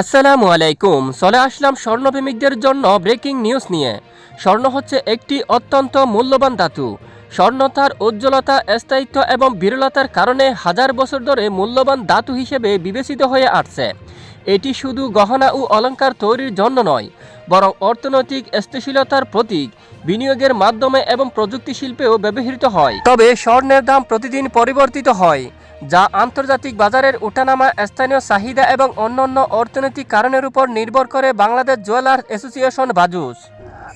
আসসালামু আলাইকুম। চলে আসলাম স্বর্ণপ্রেমিকদের জন্য ব্রেকিং নিউজ নিয়ে। স্বর্ণ হচ্ছে একটি অত্যন্ত মূল্যবান ধাতু। স্বর্ণ তার উজ্জ্বলতা, স্থায়িত্ব এবং বিরলতার কারণে হাজার বছর ধরে মূল্যবান ধাতু হিসেবে বিবেচিত হয়ে আসছে। এটি শুধু গহনা ও অলংকার তৈরির জন্য নয়, বরং অর্থনৈতিক স্থিতিশীলতার প্রতীক, বিনিয়োগের মাধ্যমে এবং প্রযুক্তি শিল্পেও ব্যবহৃত হয়। তবে স্বর্ণের দাম প্রতিদিন পরিবর্তিত হয়। যা আন্তর্জাতিক বাজারের উঠানামা স্থানীয় চাহিদা এবং অন্যান্য অর্থনৈতিক কারণের উপর নির্ভর করে বাংলাদেশ জুয়েলার্স অ্যাসোসিয়েশন বাজুস।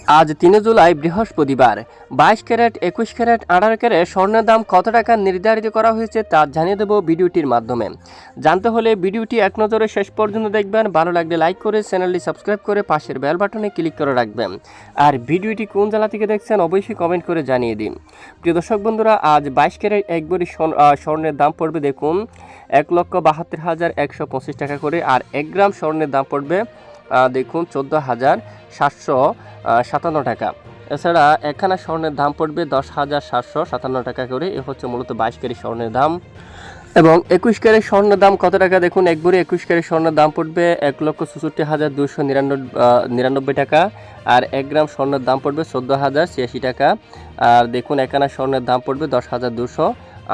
আজ তিন জুলাই বৃহস্পতিবার। বাইশ ক্যারেট, একুশ ক্যারেট, আঠারো ক্যারেট স্বর্ণের দাম কত টাকা নির্ধারিত করা হয়েছে তা জানিয়ে দেবো ভিডিওটির মাধ্যমে। জানতে হলে ভিডিওটি এক নজরে শেষ পর্যন্ত দেখবেন। ভালো লাগলে লাইক করে চ্যানেলটি সাবস্ক্রাইব করে পাশের বেল বাটনে ক্লিক করে রাখবেন। আর ভিডিওটি কোন জেলা থেকে দেখছেন অবশ্যই কমেন্ট করে জানিয়ে দিন। প্রিয় দর্শক বন্ধুরা, আজ বাইশ ক্যারেট, এক ভরি স্বর্ণ- স্বর্ণের দাম পড়বে দেখুন, এক লক্ষ বাহাত্তর হাজার একশো পঁচিশ টাকা করে। আর এক গ্রাম স্বর্ণের দাম পড়বে দেখুন, চোদ্দ হাজার সাতশো সাতান্ন টাকা। এছাড়া একখানা স্বর্ণের দাম পড়বে দশ হাজার সাতশো সাতান্ন টাকা করে। এ হচ্ছে মূলত বাইশ ক্যারি স্বর্ণের দাম। এবং একুশ ক্যারেট স্বর্ণের দাম কত টাকা? দেখুন, এক ভরি একুশ ক্যারেট স্বর্ণের দাম পড়বে এক লক্ষ চৌষট্টি হাজার দুশো নিরানব্বই টাকা। আর এক গ্রাম স্বর্ণের দাম পড়বে চোদ্দ হাজার ছিয়াশি টাকা। আর দেখুন, একখানা স্বর্ণের দাম পড়বে দশ হাজার দুশো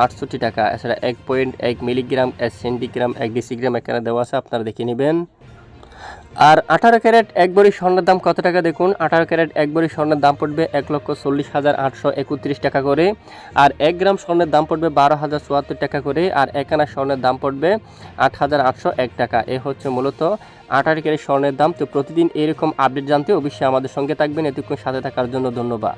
আটষট্টি টাকা। এছাড়া এক পয়েন্ট এক মিলিগ্রাম, এক সেন্টিগ্রাম, এক ডিসিগ্রাম এখানে দেওয়া আছে, আপনারা দেখে নেবেন। আর আঠারো ক্যারেট এক বড়ি স্বর্ণের দাম কত টাকা দেখুন? আঠারো ক্যারেট এক বড়ি স্বর্ণের দাম পড়বে এক লক্ষ চল্লিশ হাজার আটশো একত্রিশ টাকা করে। আর এক গ্রাম স্বর্ণের দাম পড়বে বারো হাজার চুয়াত্তর টাকা করে। আর এক আনা স্বর্ণের দাম পড়বে আট হাজার আটশো এক টাকা। এ হচ্ছে মূলত আঠারো ক্যারেট স্বর্ণের দাম। তো প্রতিদিন এরকম আপডেট জানতে অবশ্যই আমাদের সঙ্গে থাকবেন। এতক্ষণ সাথে থাকার জন্য ধন্যবাদ।